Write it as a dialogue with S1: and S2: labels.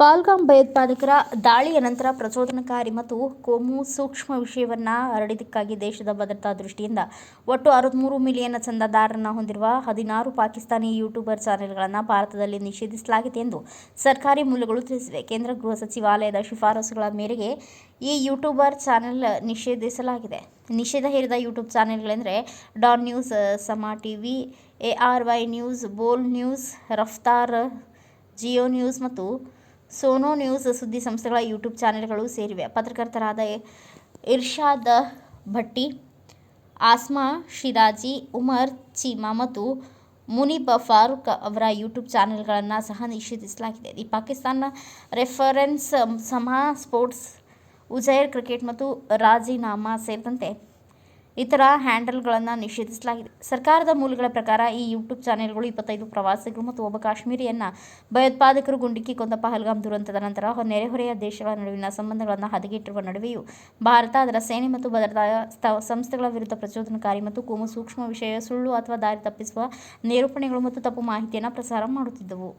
S1: ಪಹಲ್ಗಾಮ್ ಭಯೋತ್ಪಾದಕರ ದಾಳಿಯ ನಂತರ ಪ್ರಚೋದನಕಾರಿ ಮತ್ತು ಕೋಮು ಸೂಕ್ಷ್ಮ ವಿಷಯವನ್ನು ಹರಡಿದ್ದಕ್ಕಾಗಿ ದೇಶದ ಭದ್ರತಾ ದೃಷ್ಟಿಯಿಂದ ಒಟ್ಟು ಅರವತ್ಮೂರು ಮಿಲಿಯನ್ ಚಂದಾದಾರರನ್ನು ಹೊಂದಿರುವ ಹದಿನಾರು ಪಾಕಿಸ್ತಾನಿ ಯೂಟ್ಯೂಬರ್ ಚಾನೆಲ್ಗಳನ್ನು ಭಾರತದಲ್ಲಿ ನಿಷೇಧಿಸಲಾಗಿದೆ ಎಂದು ಸರ್ಕಾರಿ ಮೂಲಗಳು ತಿಳಿಸಿವೆ. ಕೇಂದ್ರ ಗೃಹ ಸಚಿವಾಲಯದ ಶಿಫಾರಸುಗಳ ಮೇರೆಗೆ ಈ ಯೂಟ್ಯೂಬರ್ ಚಾನೆಲ್ ನಿಷೇಧಿಸಲಾಗಿದೆ. ನಿಷೇಧ ಹೇರಿದ YouTube ಚಾನೆಲ್ಗಳೆಂದರೆ Dawn news, Samaa TV, A R Y news, Bol news, Raftar, Geo news ಮತ್ತು ಸೋನೋ ನ್ಯೂಸ್ ಸುದ್ದಿ ಸಂಸ್ಥೆಗಳ ಯೂಟ್ಯೂಬ್ ಚಾನೆಲ್ಗಳು ಸೇರಿವೆ. ಪತ್ರಕರ್ತರಾದ ಇರ್ಷಾದ್ ಭಟ್ಟಿ, ಆಸ್ಮಾ ಶಿರಾಜಿ, ಉಮರ್ ಚೀಮಾ ಮತ್ತು ಮುನಿಬ ಫಾರೂಕ್ ಅವರ ಯೂಟ್ಯೂಬ್ ಚಾನೆಲ್ಗಳನ್ನು ಸಹ ನಿಷೇಧಿಸಲಾಗಿದೆ. ಈ Pakistan reference Samaa sports, Uzair cricket ಮತ್ತು ರಾಜೀನಾಮಾ ಸೇರಿದಂತೆ ಇತರ ಹ್ಯಾಂಡಲ್ಗಳನ್ನು ನಿಷೇಧಿಸಲಾಗಿದೆ. ಸರ್ಕಾರದ ಮೂಲಗಳ ಪ್ರಕಾರ ಈ ಯೂಟ್ಯೂಬ್ ಚಾನೆಲ್ಗಳು ಇಪ್ಪತ್ತೈದು ಪ್ರವಾಸಿಗರು ಮತ್ತು ಒಬ್ಬ ಕಾಶ್ಮೀರಿಯನ್ನು ಭಯೋತ್ಪಾದಕರು ಗುಂಡಿಕ್ಕಿ ಕೊಂದ ಪಹಲ್ಗಾಮ್ ದುರಂತದ ನಂತರ ನೆರೆಹೊರೆಯ ದೇಶಗಳ ನಡುವಿನ ಸಂಬಂಧಗಳನ್ನು ಹದಗೆಟ್ಟಿರುವ ನಡುವೆಯೂ ಭಾರತ, ಅದರ ಸೇನೆ ಮತ್ತು ಭದ್ರತಾ ಸಂಸ್ಥೆಗಳ ವಿರುದ್ಧ ಪ್ರಚೋದನಕಾರಿ ಮತ್ತು ಕೋಮು ಸೂಕ್ಷ್ಮ ವಿಷಯ ಸುಳ್ಳು ಅಥವಾ ದಾರಿ ತಪ್ಪಿಸುವ ನಿರೂಪಣೆಗಳು ಮತ್ತು ತಪ್ಪು ಮಾಹಿತಿಯನ್ನು ಪ್ರಸಾರ ಮಾಡುತ್ತಿದ್ದವು.